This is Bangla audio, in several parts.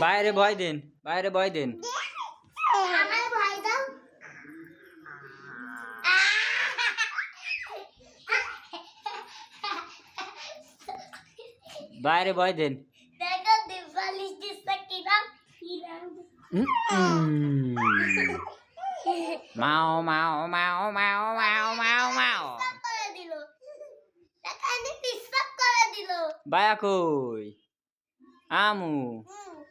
বাইরে ভয় দেন বাইরে ভয় দেন। বাইরে ভয় দেন। মাও মাও মাও মাও মাও মাও মাও। বায়া কই? আমু।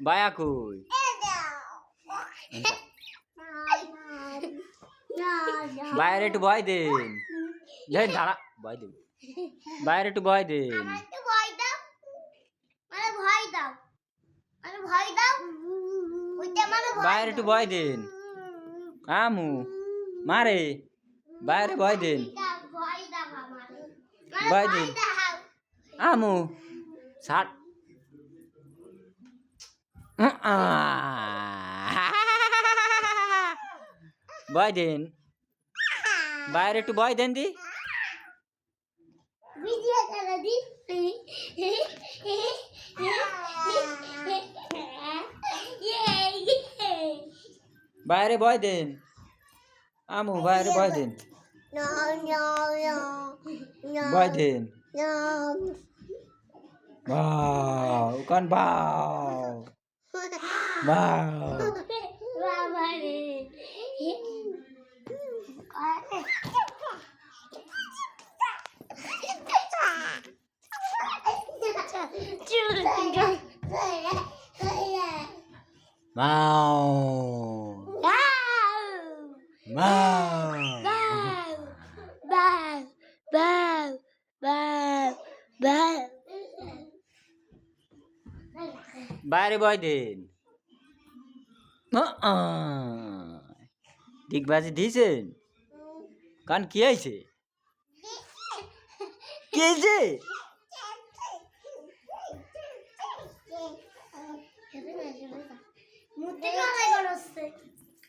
বায়া কই বাইরে একটু ভয় দেন। দেন দাঁড়া, ভয় দেন বাইরে একটু ভয় দেন। বাইরে একটু ভয় দেন। আমু, মারে। বাইরে ভয় দেন। ভয় দিন। আমু ষাট ভয় দেন। বাইরে একটু ভয় দেন দি। বাইরে ভয় দেন। আমু বাইরে ভয় দেন। no, দেন. বাও কান বাও বাও বাবা রে মাও মাও বাইরে ভয় দেন দিগবাজি দিয়েছেন কান কি আইছে? কি আইছে? মুতে